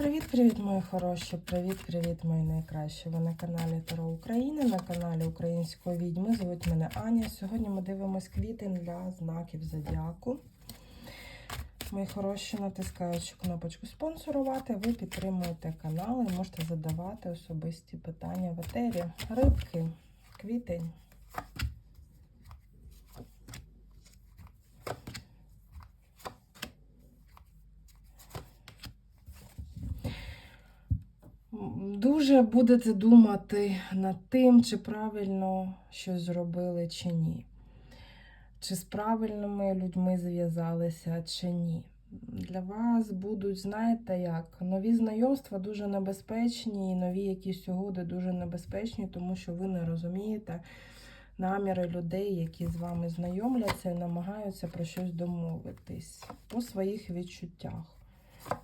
Привіт-привіт, мої хороші! Привіт-привіт, мої найкращі! Ви на каналі Таро України, на каналі Української відьми. Звуть мене Аня. Сьогодні ми дивимось квітень для знаків зодіаку. Мої хороші, натискаючи кнопочку спонсорувати, ви підтримуєте канал і можете задавати особисті питання в етері. Рибки, квітень. Дуже будете думати над тим, чи правильно щось зробили, чи ні. Чи з правильними людьми зв'язалися, чи ні. Для вас будуть, знаєте як, нові знайомства дуже небезпечні, і нові якісь угоди дуже небезпечні, тому що ви не розумієте наміри людей, які з вами знайомляться і намагаються про щось домовитись по своїх відчуттях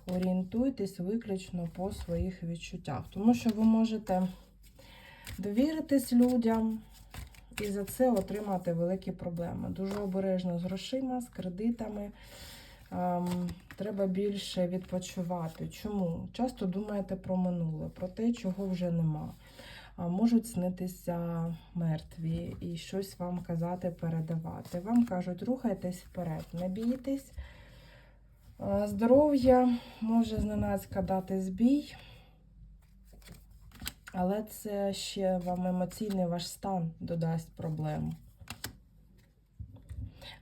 орієнтуйтесь виключно по своїх відчуттях, тому що ви можете довіритись людям і за це отримати великі проблеми. Дуже обережно з грошима, з кредитами. Ем, треба більше відпочивати. Чому? Часто думаєте про минуле, про те, чого вже нема. Можуть снитися мертві і щось вам казати, передавати. Вам кажуть, рухайтесь вперед, не бійтесь. Е, Здоров'я може зненацька дати збій, але це ще вам емоційний ваш стан додасть проблем.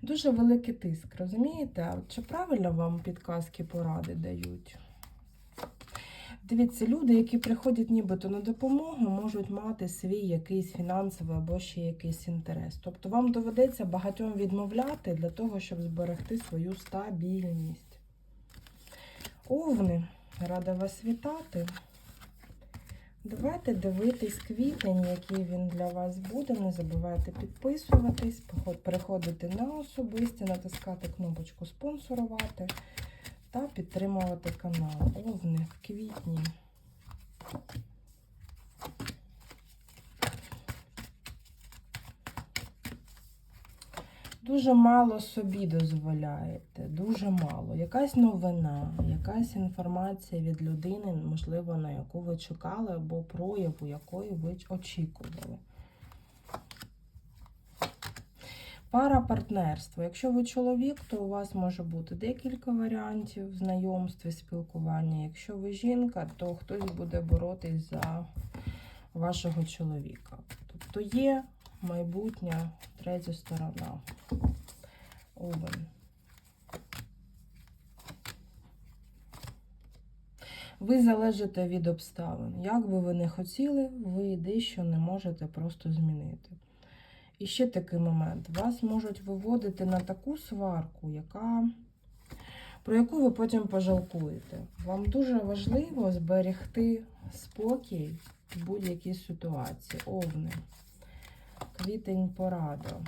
Дуже великий тиск, розумієте? Чи правильно вам підказки поради дають? Дивіться, люди, які приходять нібито на допомогу, можуть мати свій якийсь фінансовий або ще якийсь інтерес. Тобто вам доведеться багатьом відмовляти для того, щоб зберегти свою стабільність. Овни, рада вас вітати. Давайте дивитись квітень, який він для вас буде. Не забувайте підписуватись, переходити на особисті, натискати кнопочку спонсорувати та підтримувати канал. Овни в квітні. Дуже мало собі дозволяєте, дуже мало. Якась новина, якась інформація від людини, можливо, на яку ви чекали, або прояву якої ви очікували. Пара партнерства. Якщо ви чоловік, то у вас може бути декілька варіантів знайомств і спілкування. Якщо ви жінка, то хтось буде боротись за вашого чоловіка. Тобто є майбутня третя сторона. Овен. Ви залежите від обставин. Як би ви не хотіли, ви дещо не можете просто змінити. І ще такий момент. Вас можуть виводити на таку сварку, яка, про яку ви потім пожалкуєте. Вам дуже важливо зберегти спокій в будь-якій ситуації. Овни. Квітень порада.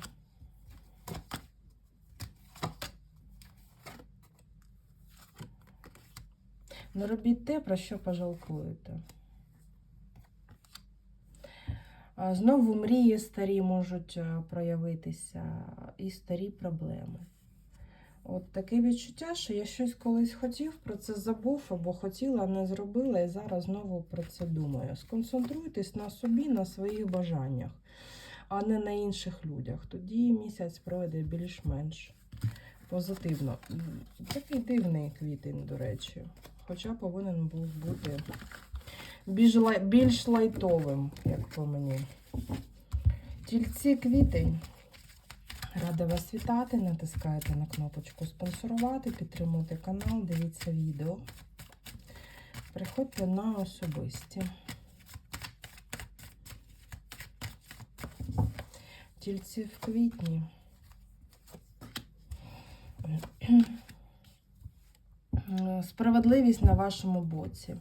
Не робіть те, про що пожалкуєте. Знову мрії старі можуть е, проявитися і старі проблеми. От таке відчуття, що я щось колись хотів, про це забув або хотіла, не зробила, і зараз знову про це думаю. Сконцентруйтесь на собі, на своїх бажаннях, а не на інших людях. Тоді місяць пройде більш-менш позитивно. Такий дивний квітень, до речі. Хоча повинен був бути більш, більш лайтовим, як по мені. Тільці квітень. Рада вас вітати. Натискайте на кнопочку спонсорувати, підтримуйте канал, дивіться відео. Приходьте на особисті. Тільці в квітні. Справедливість на вашому боці.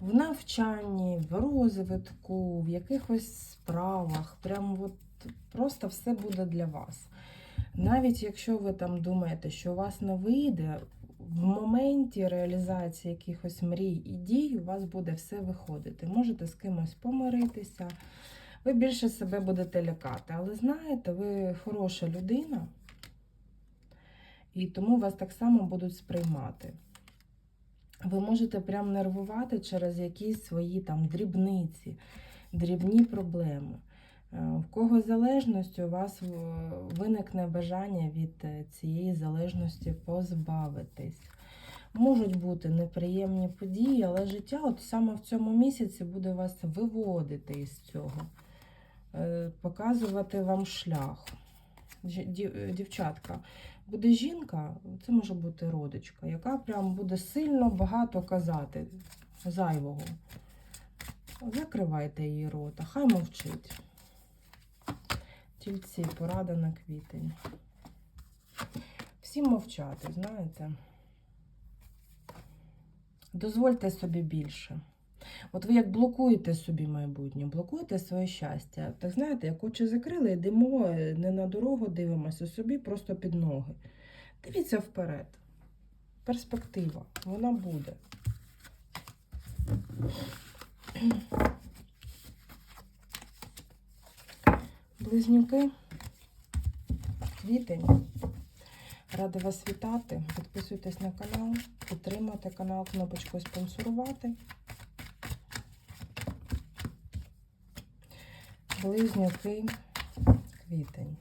В навчанні, в розвитку, в якихось справах. Прям от просто все буде для вас. Навіть якщо ви там думаєте, що у вас не вийде, в моменті реалізації якихось мрій і дій у вас буде все виходити. Можете з кимось помиритися, ви більше себе будете лякати. Але знаєте, ви хороша людина, і тому вас так само будуть сприймати. ви можете прям нервувати через якісь свої там дрібниці, дрібні проблеми. Е, В кого залежність, у вас е, виникне бажання від е, цієї залежності позбавитись. Можуть бути неприємні події, але життя от саме в цьому місяці буде вас виводити із цього, показувати вам шлях. Е, Дівчатка, буде жінка, це може бути родичка, яка прям буде сильно багато казати зайвого. Закривайте її рота, хай мовчить. Тільці, порада на квітень. Всі мовчати, знаєте. Дозвольте собі більше. От ви як блокуєте собі майбутнє, блокуєте своє щастя. Так знаєте, як очі закрили, йдемо е, не на дорогу дивимося, собі просто під ноги. Дивіться вперед. Перспектива, вона буде. Близнюки, квітень. Рада вас вітати. Підписуйтесь на канал, підтримуйте канал кнопочкою спонсорувати. Близнюки, квітень.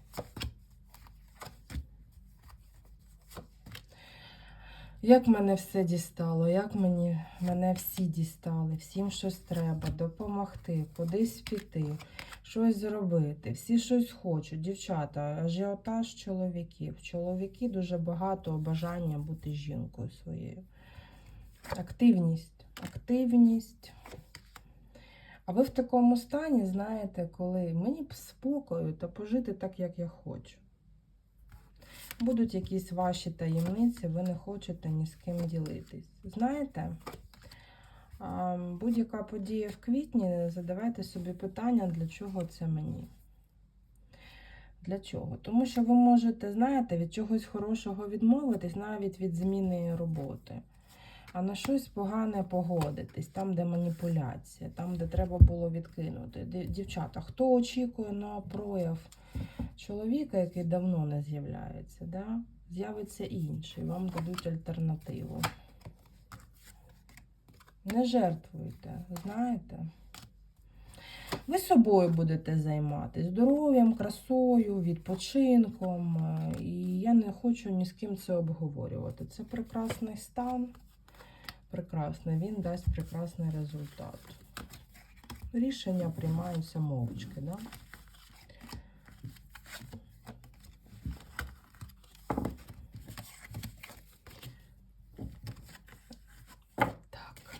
Як мене все дістало, як мені, мене всі дістали, всім щось треба, допомогти, кудись піти, щось зробити. Всі щось хочуть. Дівчата, ажіотаж чоловіків. Чоловіки дуже багато бажання бути жінкою своєю. Активність, активність. А ви в такому стані, знаєте, коли мені б спокою та пожити так, як я хочу. Будуть якісь ваші таємниці, ви не хочете ні з ким ділитись. Знаєте, будь-яка подія в квітні, задавайте собі питання, для чого це мені. Для чого? Тому що ви можете, знаєте, від чогось хорошого відмовитись, навіть від зміни роботи. А на щось погане погодитись, там, де маніпуляція, там, де треба було відкинути. Дівчата, хто очікує на прояв чоловіка, який давно не з'являється, да? з'явиться інший, вам дадуть альтернативу. Не жертвуйте, знаєте. Ви собою будете займатися здоров'ям, красою, відпочинком. е, І я не хочу ні з ким це обговорювати. Це прекрасний стан. Прекрасний, він дасть прекрасний результат. Рішення приймаються мовчки, да? Так.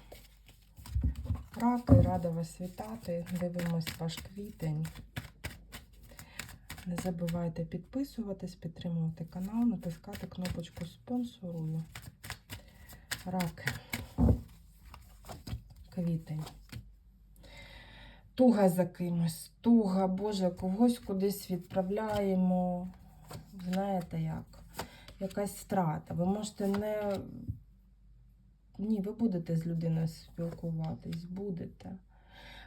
Раки, рада вас вітати. Дивимось ваш квітень. Не забувайте підписуватись, підтримувати канал, натискати кнопочку спонсорую. Раки. Квітень. Туга за кимось. Туга, Боже, когось кудись відправляємо. Знаєте як? Якась втрата. Ви можете не. Ні, ви будете з людиною спілкуватись, будете.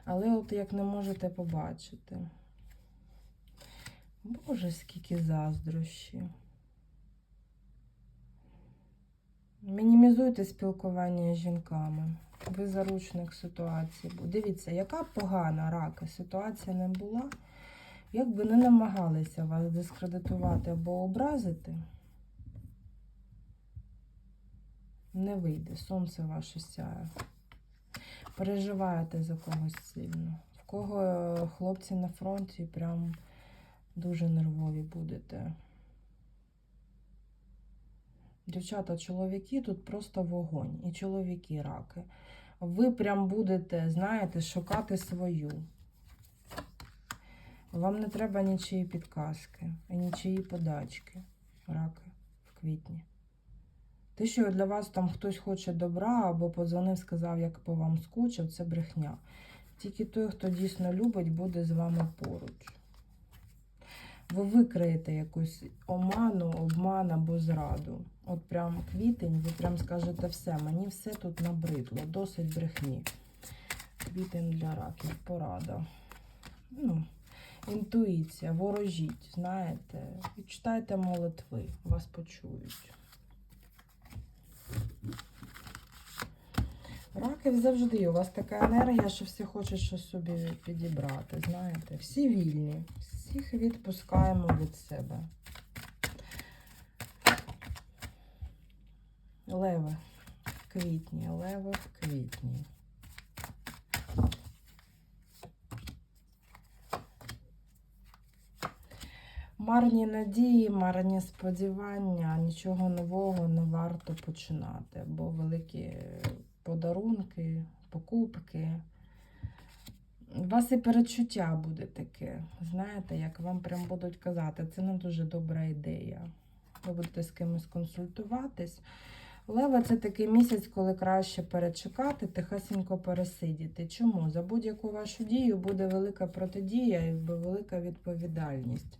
Але от як не можете побачити. Боже, скільки заздрощі. Мінімізуйте спілкування з жінками. Ви заручник ситуації. Дивіться, яка погана рака ситуація не була, як би не намагалися вас дискредитувати або образити, не вийде. Сонце ваше сяє. Переживаєте за когось сильно. В кого е, хлопці на фронті прям дуже нервові будете. Дівчата, чоловіки тут просто вогонь. І чоловіки раки. Ви прям будете, знаєте, шукати свою. Вам не треба нічиї підказки і нічиї подачки. Раки в квітні. Те, що для вас там хтось хоче добра або подзвонив, сказав, як по вам скучив, це брехня. Тільки той, хто дійсно любить, буде з вами поруч. Ви викриєте якусь оману, обман або зраду. От прям квітень, ви прям скажете все, мені все тут набридло, досить брехні. Квітень для раків, порада. Ну, інтуїція, ворожіть, знаєте, і читайте молитви, вас почують. Раки завжди. У вас така енергія, що всі хочуть щось собі підібрати. Знаєте, всі вільні. Всіх відпускаємо від себе. Леви в квітні, леви в квітні. Марні надії, марні сподівання, нічого нового не варто починати, бо великі подарунки, покупки. У вас і перечуття буде таке. Знаєте, як вам прям будуть казати, це не дуже добра ідея. Ви будете з кимось консультуватись. Лева це такий місяць, коли краще перечекати, тихесенько пересидіти. Чому? За будь-яку вашу дію буде велика протидія і велика відповідальність.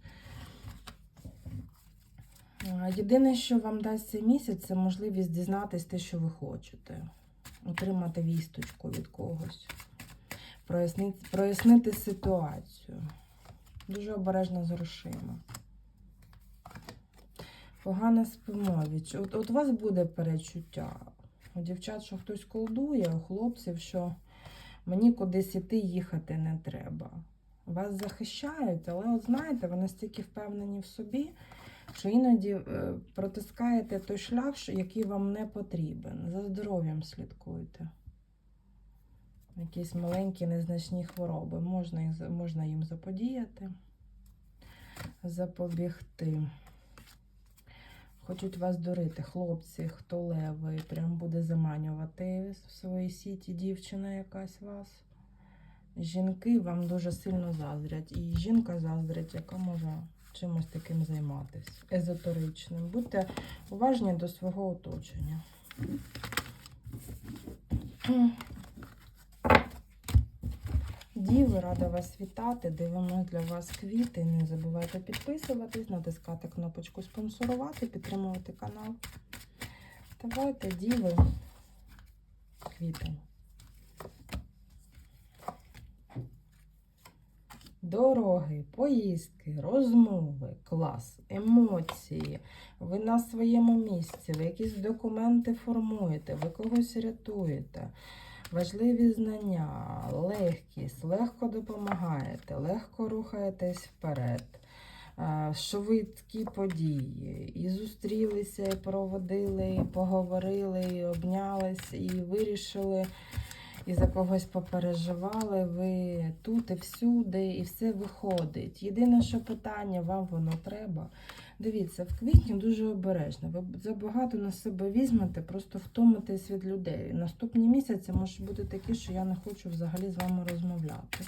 Єдине, що вам дасть цей місяць, це можливість дізнатись те, що ви хочете. Отримати вісточку від когось. Прояснити, прояснити ситуацію. Дуже обережно з грошима. Погане спимо. От, от у вас буде перечуття. У дівчат, що хтось колдує, у хлопців, що мені кудись іти їхати не треба. Вас захищають, але от знаєте, ви настільки впевнені в собі, що іноді е, протискаєте той шлях, який вам не потрібен. За здоров'ям слідкуйте. Якісь маленькі незначні хвороби. Можна, їх, можна їм заподіяти, запобігти. Хочуть вас дурити, хлопці, хто левий, прям буде заманювати в свої сіті дівчина якась вас. Жінки вам дуже сильно заздрять. І жінка заздрить, яка може чимось таким займатися, езотеричним. Будьте уважні до свого оточення. Діви, рада вас вітати. Дивимося для вас квіти. Не забувайте підписуватись, натискати кнопочку спонсорувати, підтримувати канал. Давайте, діви, квітень. Дороги, поїздки, розмови, клас, емоції. Ви на своєму місці, ви якісь документи формуєте, ви когось рятуєте. Важливі знання, легкість, легко допомагаєте, легко рухаєтесь вперед. Швидкі події. І зустрілися, і проводили, і поговорили, і обнялись, і вирішили, і за когось попереживали. Ви тут і всюди, і все виходить. Єдине, що питання, вам воно треба. Дивіться, в квітні дуже обережно. Ви забагато на себе візьмете, просто втомитесь від людей. Наступні місяці можуть бути такі, що я не хочу взагалі з вами розмовляти.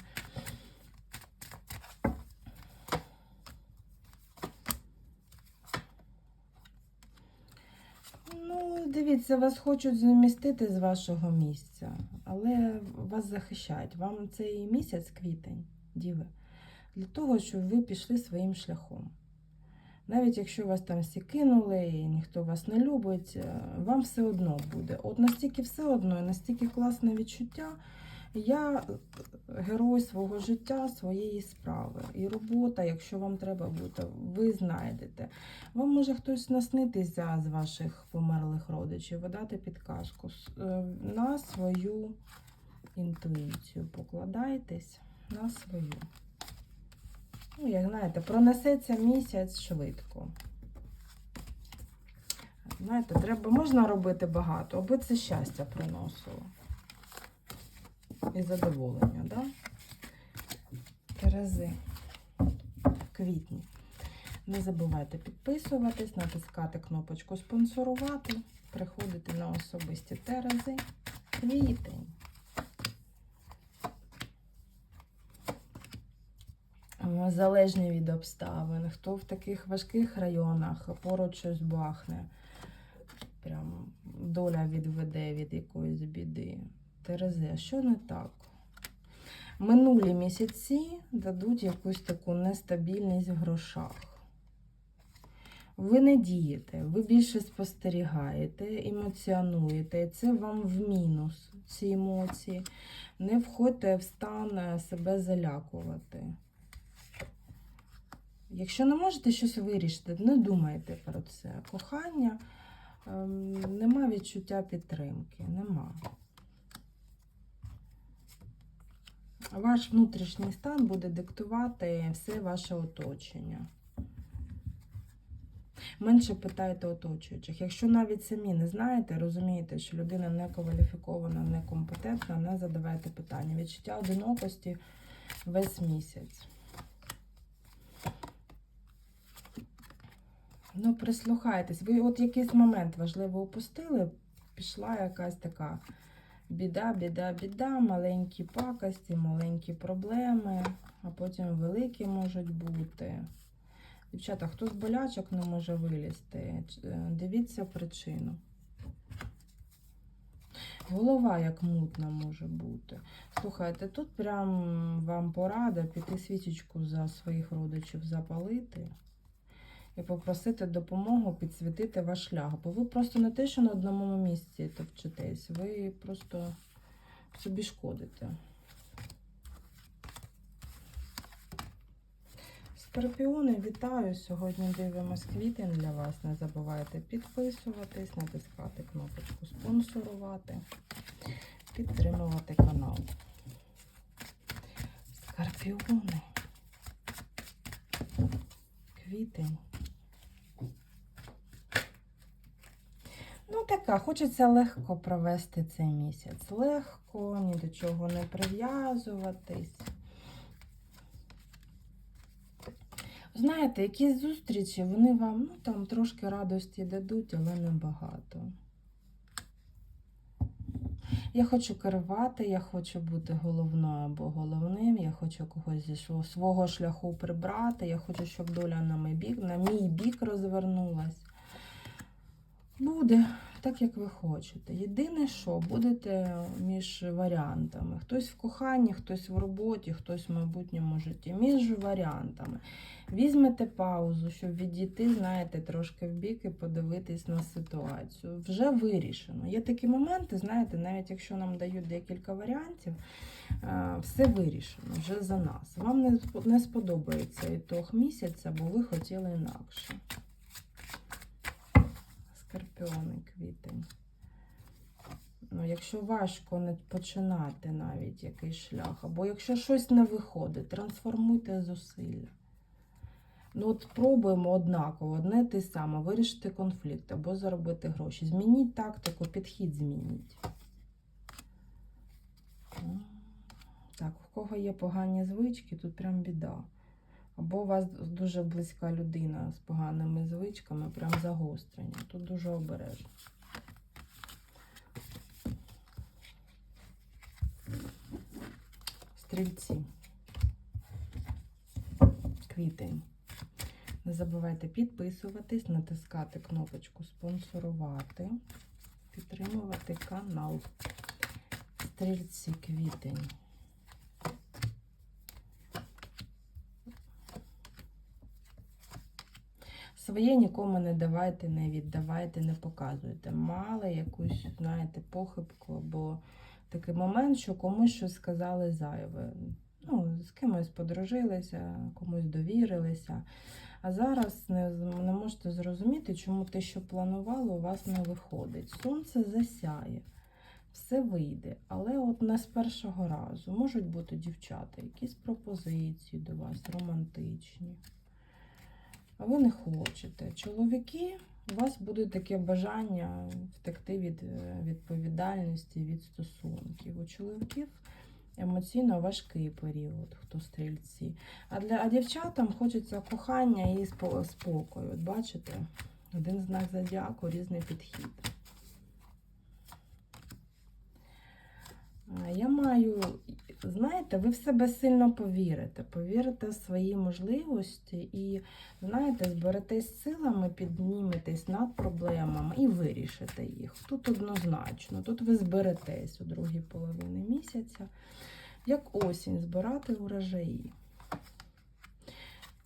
Ну, дивіться, вас хочуть замістити з вашого місця, але вас захищають. Вам цей місяць, квітень, діви, для того, щоб ви пішли своїм шляхом. Навіть якщо вас там всі кинули і ніхто вас не любить, е, вам все одно буде. От настільки все одно, і настільки класне відчуття. Я е, герой свого життя, своєї справи. І робота, якщо вам треба бути, ви знайдете. Вам може хтось наснитися з ваших померлих родичів, ви дати підказку е, на свою інтуїцію. Покладайтесь на свою. Ну, як знаєте, пронесеться місяць швидко. Знаєте, треба, можна робити багато, аби це щастя приносило. І задоволення, да? Терези в квітні. Не забувайте підписуватись, натискати кнопочку спонсорувати, приходити на особисті терези. Квітень. Е, Залежні від обставин. Хто в таких важких районах поруч щось бахне. Прям доля відведе від якоїсь біди. Терези, а що не так? Минулі місяці дадуть якусь таку нестабільність в грошах. Ви не дієте, ви більше спостерігаєте, емоціонуєте. і Це вам в мінус, ці емоції. Не входьте в стан е, себе залякувати. Якщо не можете щось вирішити, не думайте про це. Кохання ем, нема відчуття підтримки, нема. Ваш внутрішній стан буде диктувати все ваше оточення. Менше питайте оточуючих. Якщо навіть самі не знаєте, розумієте, що людина не кваліфікована, некомпетентна, не задавайте питання. Відчуття одинокості весь місяць. Ну, прислухайтесь. Ви от якийсь момент важливо упустили, пішла якась така біда, біда, біда, маленькі пакості, маленькі проблеми, а потім великі можуть бути. Дівчата, хто з болячок не може вилізти, е, дивіться причину. Голова як мутна може бути. Слухайте, тут прям вам порада піти свічечку за своїх родичів запалити і попросити допомогу підсвітити ваш шлях. Бо ви просто не те, що на одному місці товчитесь, ви просто собі шкодите. Скорпіони, вітаю! Сьогодні дивимось квітень для вас. Не забувайте підписуватись, натискати кнопочку спонсорувати, підтримувати канал. Скорпіони. Квітень. Така, хочеться легко провести цей місяць. Легко, ні до чого не прив'язуватись. Знаєте, якісь зустрічі, вони вам ну, там трошки радості дадуть, але не багато. Я хочу керувати, я хочу бути головною або головним, я хочу когось зі свого- шляху прибрати, я хочу, щоб доля на мій бік, на мій бік розвернулась. Буде так, як ви хочете. Єдине, що будете між варіантами. Хтось в коханні, хтось в роботі, хтось в майбутньому житті. Між варіантами. Візьмете паузу, щоб відійти, знаєте, трошки в бік і подивитись на ситуацію. Вже вирішено. Є такі моменти, знаєте, навіть якщо нам дають декілька варіантів, е, все вирішено вже за нас. Вам не спо- не сподобається ітог місяця, бо ви хотіли інакше. Скорпіони, квітень. Ну, якщо важко не починати навіть якийсь шлях, або якщо щось не виходить, трансформуйте зусилля. Ну, от пробуємо однаково, одне те саме, вирішити конфлікт або заробити гроші. Змініть тактику, підхід змініть. Так, в кого є погані звички, тут прям біда. Або у вас дуже близька людина з поганими звичками, прям загострення. Тут дуже обережно. Стрільці. Квітень. Не забувайте підписуватись, натискати кнопочку спонсорувати, підтримувати канал. Стрільці квітень. Своє нікому не давайте, не віддавайте, не показуйте. Мали якусь, знаєте, похибку або такий момент, що комусь щось сказали зайве. Ну, з кимось подружилися, комусь довірилися. А зараз не, не можете зрозуміти, чому те, що планували, у вас не виходить. Сонце засяє, все вийде, але от не з першого разу. Можуть бути дівчата, якісь пропозиції до вас романтичні. А ви не хочете. Чоловіки, у вас буде таке бажання втекти від е, відповідальності, від стосунків. У чоловіків емоційно важкий період, хто стрільці. А для а дівчатам хочеться кохання і спокою. От бачите, один знак зодіаку, різний підхід. Я маю, знаєте, ви в себе сильно повірите, повірите в свої можливості і, знаєте, зберетесь силами, підніметесь над проблемами і вирішите їх. Тут однозначно, тут ви зберетесь у другій половині місяця, як осінь, збирати урожаї.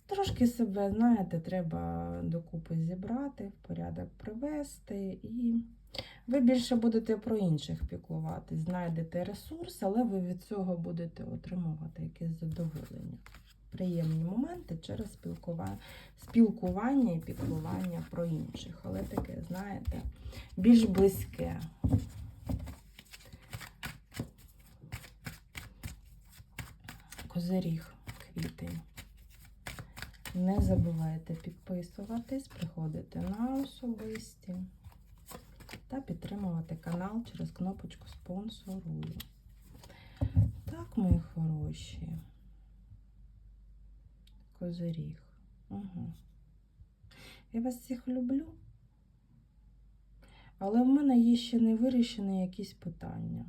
Трошки себе, знаєте, треба докупи зібрати, в порядок привести і ви більше будете про інших піклуватись, знайдете ресурс, але ви від цього будете отримувати якесь задоволення. Приємні моменти через спілкування, і піклування про інших. Але таке, знаєте, більш близьке. Козиріг, квітень. Не забувайте підписуватись, приходити на особисті та підтримувати канал через кнопочку спонсорую. Так, мої хороші. Козиріг. Угу. Я вас всіх люблю. Але в мене є ще не вирішені якісь питання.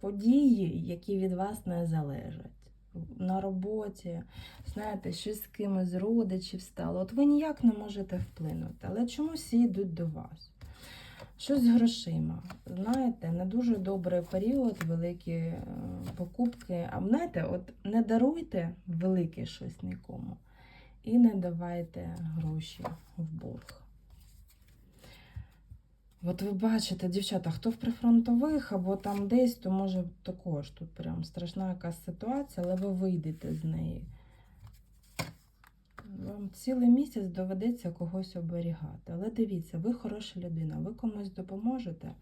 Події, які від вас не залежать. На роботі, знаєте, щось з кимось з родичів стало. От ви ніяк не можете вплинути, але чомусь йдуть до вас. Щось з грошима. Знаєте, не дуже добрий період, великі е, покупки. А знаєте, от не даруйте велике щось нікому і не давайте гроші в борг. От ви бачите, дівчата, хто в прифронтових або там десь, то може також тут прям страшна якась ситуація, але ви вийдете з неї. Вам цілий місяць доведеться когось оберігати. Але дивіться, ви хороша людина, ви комусь допоможете,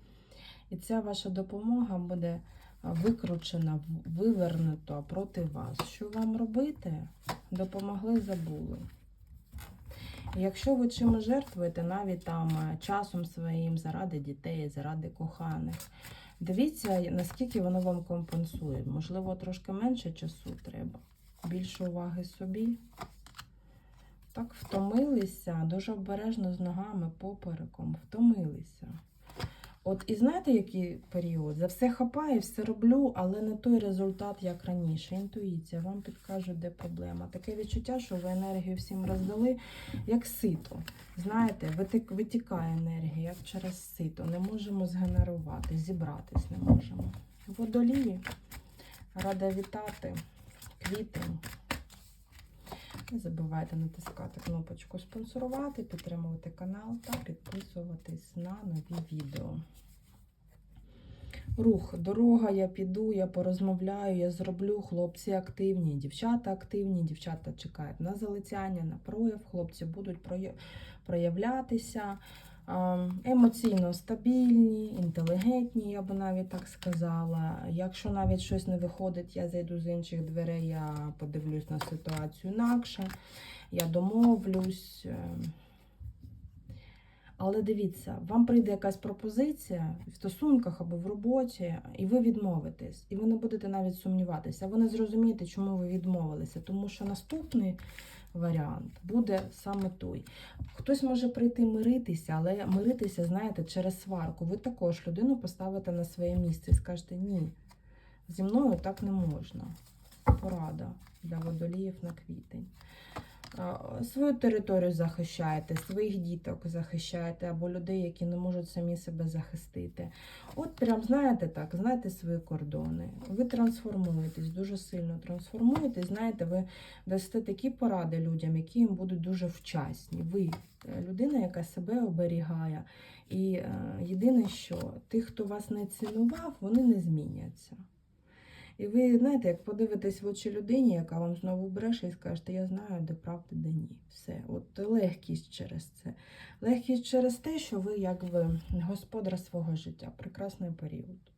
і ця ваша допомога буде викручена, вивернута проти вас. Що вам робити? Допомогли, забули. Якщо ви чимось жертвуєте, навіть там е, часом своїм заради дітей, заради коханих, дивіться, наскільки воно вам компенсує. Можливо, трошки менше часу треба, більше уваги собі. Так, втомилися, дуже обережно з ногами, попереком, втомилися. От і знаєте, який період? За все хапаю, все роблю, але не той результат, як раніше. Інтуїція вам підкаже, де проблема. Таке відчуття, що ви енергію всім роздали, як сито. Знаєте, витікає енергія, як через сито. Не можемо згенерувати, зібратись не можемо. Водолії. Рада вітати. Квітень. Не забувайте натискати кнопочку спонсорувати, підтримувати канал та підписуватись на нові відео. Рух, дорога, я піду, я порозмовляю, я зроблю. Хлопці активні, дівчата активні, дівчата чекають на залицяння, на прояв. Хлопці будуть проявлятися. А, Емоційно стабільні, інтелігентні, я би навіть так сказала. Якщо навіть щось не виходить, я зайду з інших дверей, я подивлюсь на ситуацію інакше, я домовлюсь. е. Але дивіться, вам прийде якась пропозиція в стосунках або в роботі, і ви відмовитесь, і ви не будете навіть сумніватися. Ви не зрозумієте, чому ви відмовилися, тому що наступний варіант буде саме той. Хтось може прийти миритися, але миритися, знаєте, через сварку. Ви також людину поставите на своє місце і скажете ні, зі мною так не можна. Порада для водоліїв на квітень. Свою територію захищаєте, своїх діток захищаєте, або людей, які не можуть самі себе захистити. От прям знаєте так, знаєте свої кордони. Ви трансформуєтесь, дуже сильно трансформуєтесь. Знаєте, ви дасте такі поради людям, які їм будуть дуже вчасні. Ви е, людина, яка себе оберігає. І е, єдине, що тих, хто вас не цінував, вони не зміняться. І ви знаєте, як подивитесь в очі людині, яка вам знову бреше, і скажете, я знаю, де правда, де ні. Все. От легкість через це. Легкість через те, що ви якби господар свого життя. Прекрасний період.